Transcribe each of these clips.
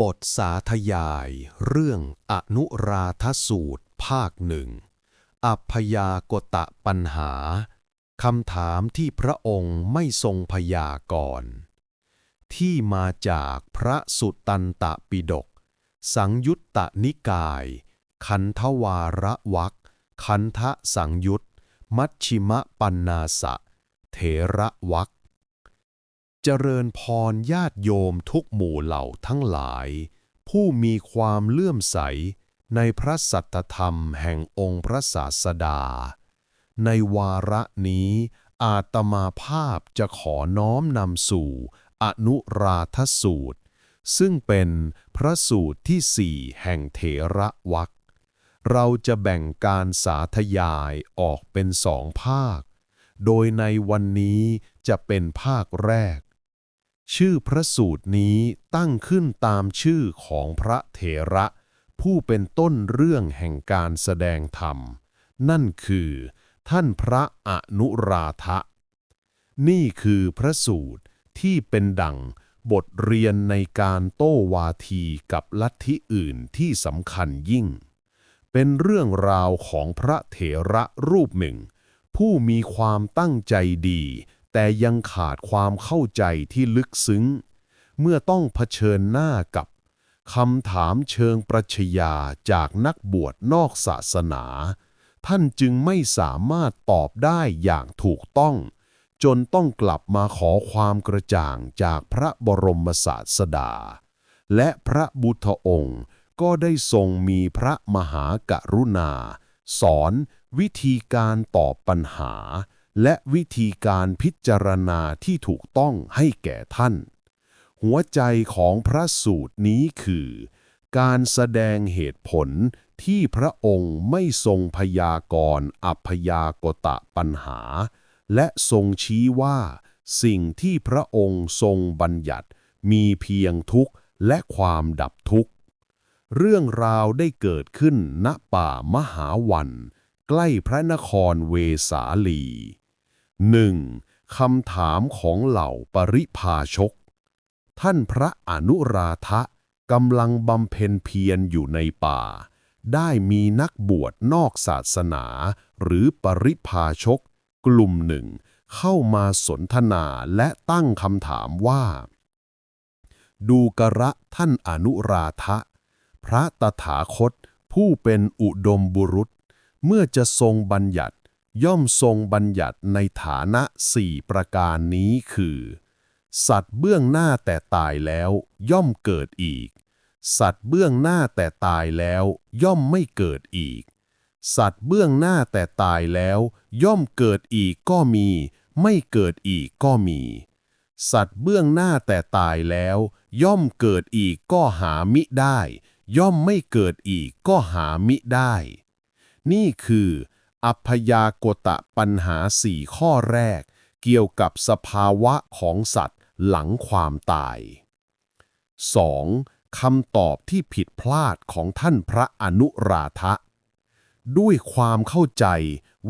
บทสาธยายเรื่องอนุราธสูตรภาคหนึ่ง อัพยากตะปัญหา คำถามที่พระองค์ไม่ทรงพยากรณ์ที่มาจากพระสุตตันตปิฎก สังยุตตนิกาย คันธวาระวักคันทะสังยุต มัชชิมะปันนาสะ เถระวัก เจริญพรญาติโยมทุกหมู่เหล่าทั้งหลาย ผู้มีความเลื่อมใสในพระสัตธรรมแห่งองค์พระศาสดา ในวาระนี้อาตมาภาพจะขอน้อมนำสู่ อนุราธสูตร ซึ่งเป็นพระสูตรที่สี่แห่งเถระวักเราจะแบ่งการสาธยายออกเป็นสองภาค โดยในวันนี้จะเป็นภาคแรก ชื่อพระสูตรนี้ตั้งขึ้นตามชื่อของพระเถระ ผู้เป็นต้นเรื่องแห่งการแสดงธรรม นั่นคือ ท่านพระอนุราธะนี่คือพระสูตรที่เป็นดังบทเรียนในการโต้วาทีกับลัทธิอื่นที่สำคัญยิ่ง เป็นเรื่องราวของพระเถระรูปหนึ่ง ผู้มีความตั้งใจดี แต่ยังขาดความเข้าใจที่ลึกซึ้ง เมื่อต้องเผชิญหน้ากับคำถามเชิงปรัชญาจากนักบวชนอกศาสนา ท่านจึงไม่สามารถตอบได้อย่างถูกต้อง จนต้องกลับมาขอความกระจ่างจากพระบรมศาสดา และพระบุตรองค์ก็ได้ทรงมีพระมหากรุณา สอนวิธีการตอบปัญหา และวิธีการพิจารณาที่ถูกต้องให้แก่ท่าน หัวใจของพระสูตรนี้คือ การแสดงเหตุผลที่พระองค์ไม่ทรงพยากรณ์อัพยากตะปัญหา และทรงชี้ว่า สิ่งที่พระองค์ทรงบัญญัติมีเพียงทุกข์และความดับทุกข์ เรื่องราวได้เกิดขึ้นณป่ามหาวัน ใกล้พระนครเวสาลี หนึ่งคำถามของเหล่าปริพาชก ท่านพระอนุราธะกำลังบำเพ็ญเพียรอยู่ในป่า ได้มีนักบวชนอกศาสนา หรือปริพาชก กลุ่มหนึ่ง เข้ามาสนทนาและตั้งคำถามว่า ดูกระท่านอนุราธะพระตถาคตผู้เป็นอุดมบุรุษ เมื่อจะทรงบัญญัติ ย่อมทรงบัญญัติในฐานะสี่ประการนี้คือ สัตว์เบื้องหน้าแต่ตายแล้วย่อมเกิดอีก สัตว์เบื้องหน้าแต่ตายแล้วย่อมไม่เกิดอีก สัตว์เบื้องหน้าแต่ตายแล้ว ย่อมเกิดอีกก็มี ไม่เกิดอีกก็มี สัตว์เบื้องหน้าแต่ตายแล้ว ย่อมเกิดอีกก็หามิได้ ย่อมไม่เกิดอีกก็หามิได้ นี่คือ อัพยากตะปัญหาสี่ข้อแรก เกี่ยวกับสภาวะของสัตว์หลังความตาย 2. คำตอบที่ผิดพลาดของท่านพระอนุราธะ ด้วยความเข้าใจ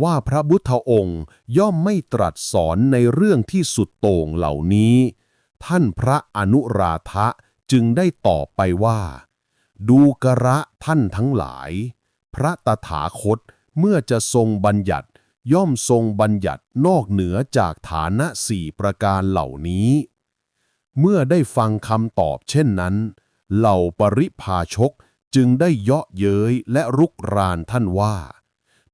ว่าพระบุตรองค์ย่อมไม่ตรัสสอนในเรื่องที่สุดโต่งเหล่านี้ ท่านพระอนุราธะจึงได้ตอบไปว่า ดูกระท่านทั้งหลาย พระตถาคต เมื่อจะทรงบัญญัติ ย่อมทรงบัญญัตินอกเหนือจากฐานะสี่ประการเหล่านี้ เมื่อได้ฟังคำตอบเช่นนั้น เหล่าปริพาชกจึงได้เยาะเย้ยและรุกรานท่านว่า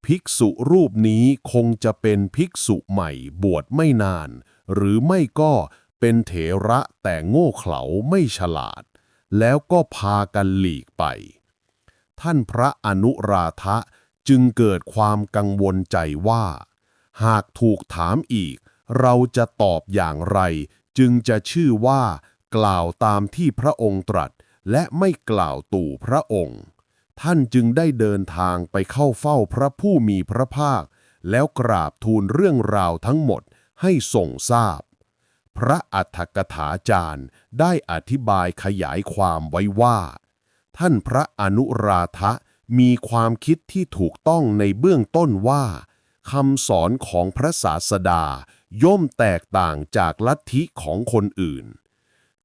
ภิกษุรูปนี้คงจะเป็นภิกษุใหม่บวชไม่นาน หรือไม่ก็เป็นเถระแต่โง่เขลาไม่ฉลาด แล้วก็พากันหลีกไป ท่านพระอนุราธะ จึงเกิดความกังวลใจว่า หากถูกถามอีก เราจะตอบอย่างไร จึงจะชื่อว่า กล่าวตามที่พระองค์ตรัส และไม่กล่าวตู่พระองค์ ท่านจึงได้เดินทางไปเข้าเฝ้าพระผู้มีพระภาค แล้วกราบทูลเรื่องราวทั้งหมดให้ทรงทราบ พระอัฏฐกถาจารย์ได้อธิบายขยายความไว้ว่า ท่านพระอนุราธะ มีความคิดที่ถูกต้องในเบื้องต้นว่าคำสอนของพระศาสดาย่อมแตกต่างจากลัทธิของคนอื่น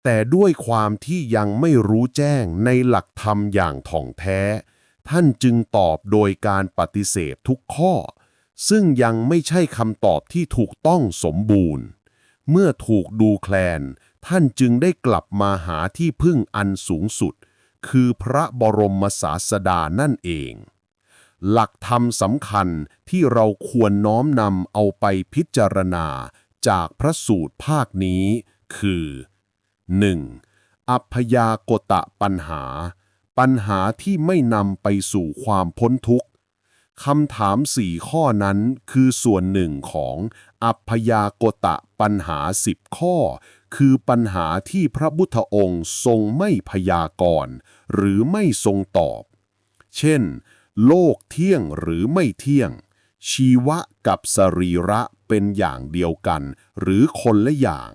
แแต่ด้วยความที่ยังไม่รู้แจ้งในหลักธรรมอย่างถ่องแท้ ท่านจึงตอบโดยการปฏิเสธทุกข้อ ซึ่งยังไม่ใช่คำตอบที่ถูกต้องสมบูรณ์ เมื่อถูกดูแคลน ท่านจึงได้กลับมาหาที่พึ่งอันสูงสุด คือพระบรมศาสดานั่นเอง หลักธรรมสำคัญที่เราควรน้อมนำเอาไปพิจารณาจากพระสูตรภาคนี้คือ 1. อัพยากตะปัญหา ปัญหาที่ไม่นำไปสู่ความพ้นทุกข์คำถามสี่ข้อนั้นคือส่วนหนึ่งของอัพยากตะ ปัญหาสิบข้อ คือปัญหาที่พระพุทธองค์ทรงไม่พยากรณ์หรือไม่ทรงตอบ เช่น โลกเที่ยงหรือไม่เที่ยง ชีวะกับสรีระเป็นอย่างเดียวกัน หรือคนละอย่าง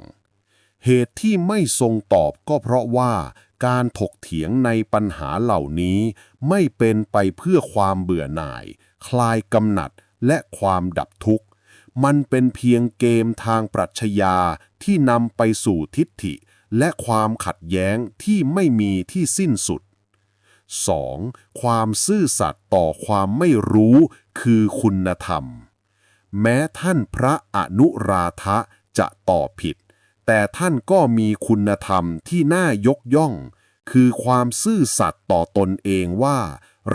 เหตุที่ไม่ทรงตอบก็เพราะว่าการถกเถียงในปัญหาเหล่านี้ ไม่เป็นไปเพื่อความเบื่อหน่าย คลายกำหนัดและความดับทุกข์ มันเป็นเพียงเกมทางปรัชญาที่นำไปสู่ทิฏฐิ และความขัดแย้งที่ไม่มีที่สิ้นสุด 2. ความซื่อสัตย์ต่อความไม่รู้คือคุณธรรม แม้ท่านพระอนุราธะจะตอบผิด แต่ท่านก็มีคุณธรรมที่น่ายกย่อง คือความซื่อสัตย์ต่อตนเองว่า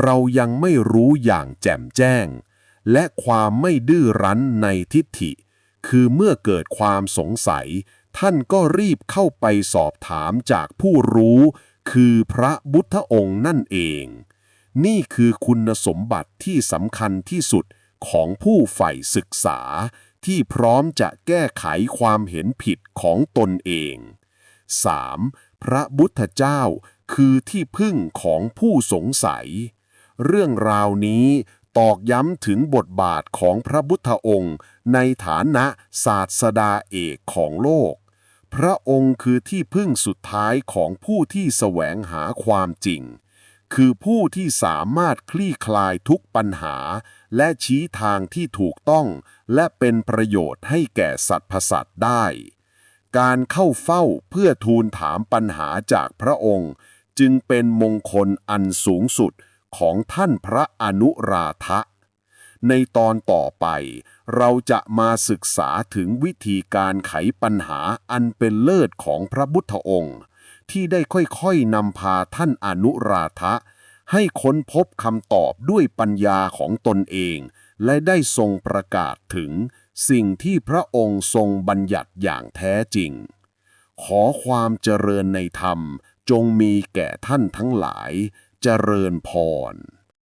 เรายังไม่รู้อย่างแจ่มแจ้ง และความไม่ดื้อรั้นในทิฏฐิ คือเมื่อเกิดความสงสัย ท่านก็รีบเข้าไปสอบถามจากผู้รู้ คือพระบุทธองค์นั่นเอง นี่คือคุณสมบัติที่สำคัญที่สุดของผู้ใฝ่ศึกษา ที่พร้อมจะแก้ไขความเห็นผิดของตนเอง 3. พระบุทธเจ้าคือที่พึ่งของผู้สงสัย เรื่องราวนี้ ตอกย้ำถึงบทบาทของพระบุทธองค์ ในฐานะศาสดาเอกของโลก พระองค์คือที่พึ่งสุดท้ายของผู้ที่แสวงหาความจริง คือผู้ที่สามารถคลี่คลายทุกปัญหา และชี้ทางที่ถูกต้อง และเป็นประโยชน์ให้แก่สัตว์พสัตว์ได้ การเข้าเฝ้าเพื่อทูลถามปัญหาจากพระองค์ จึงเป็นมงคลอันสูงสุด ของท่านพระอนุราธะในตอนต่อไป เราจะมาศึกษาถึงวิธีการไขปัญหาอันเป็นเลิศของพระบุทธองค์ ที่ได้ค่อยๆนำพาท่านอนุราธะให้ค้นพบคำตอบด้วยปัญญาของตนเอง และได้ทรงประกาศถึงสิ่งที่พระองค์ทรงบัญญัติอย่างแท้จริง ขอความเจริญในธรรมจงมีแก่ท่านทั้งหลาย เจริญพร